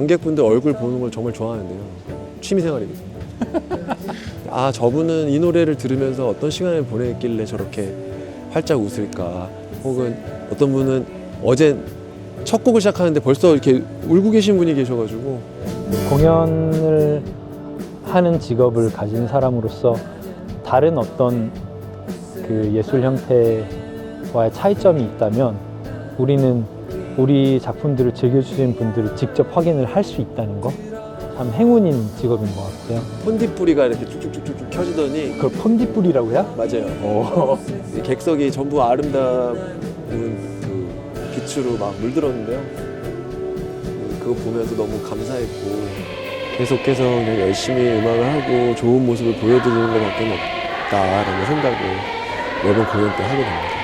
관객분들 얼굴 보는 걸 정말 좋아하는데요. 취미생활이거든요. 아 저분은 이 노래를 들으면서 어떤 시간을 보냈길래 저렇게 활짝 웃을까 혹은 어떤 분은 어제 첫 곡을 시작하는데 벌써 이렇게 울고 계신 분이 계셔가지고 공연을 하는 직업을 가진 사람으로서 다른 어떤 그 예술 형태와의 차이점이 있다면 우리는 우리 작품들을 즐겨주시는 분들을 직접 확인을 할 수 있다는 거 참 행운인 직업인 것 같고요. 폰디뿌리가 이렇게 쭉쭉쭉쭉 켜지더니 그걸 펀디뿔이라고 해요? 맞아요. 어. 이 객석이 전부 아름다운 그 빛으로 막 물들었는데요. 음, 그거 보면서 너무 감사했고 계속해서 그냥 열심히 음악을 하고 좋은 모습을 보여드리는 것밖에 없다라는 생각을 매번 공연 때 하게 됩니다.